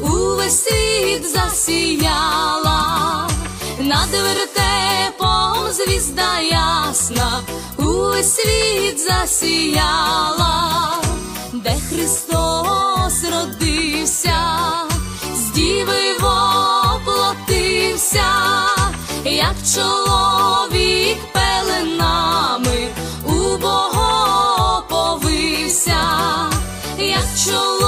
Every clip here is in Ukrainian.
увесь світ засіяла, над вертепом звізда ясна, увесь світ засіяла, де Христос родився, з діви воплотився, як чоловік пеленами у Бога повився, як чоловік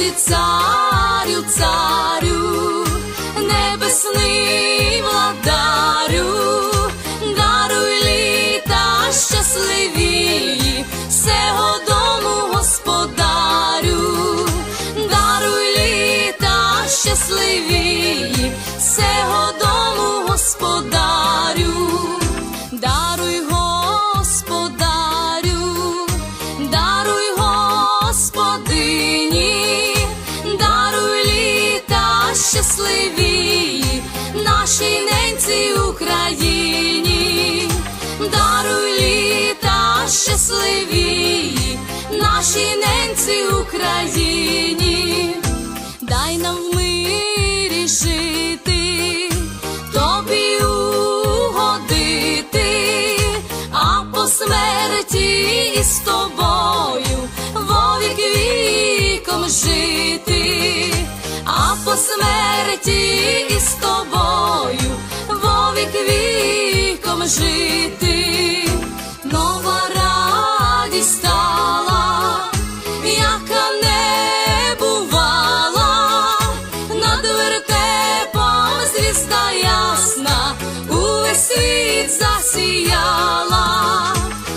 Ти царю, царю, Україні, даруй літа щасливі, нашій ненці Україні, дай нам в мирі жити, тобі угодити, а по смерті із тобою засіяла,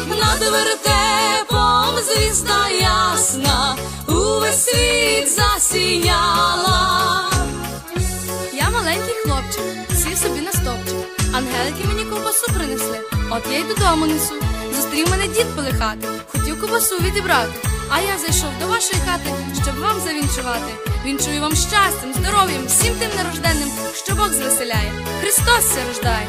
над вертепом звізда ясна, увесь світ засіяла. Я маленький хлопчик, сів собі на стовпчик. Ангелики мені ковбасу принесли, от я й додому несу. Зустрів мене дід пилихати, хотів ковбасу відібрати. А я зайшов до вашої хати, щоб вам завінчувати. Вінчую вам щастям, здоров'ям, всім тим нерожденним, що Бог звеселяє. Христос ся рождає.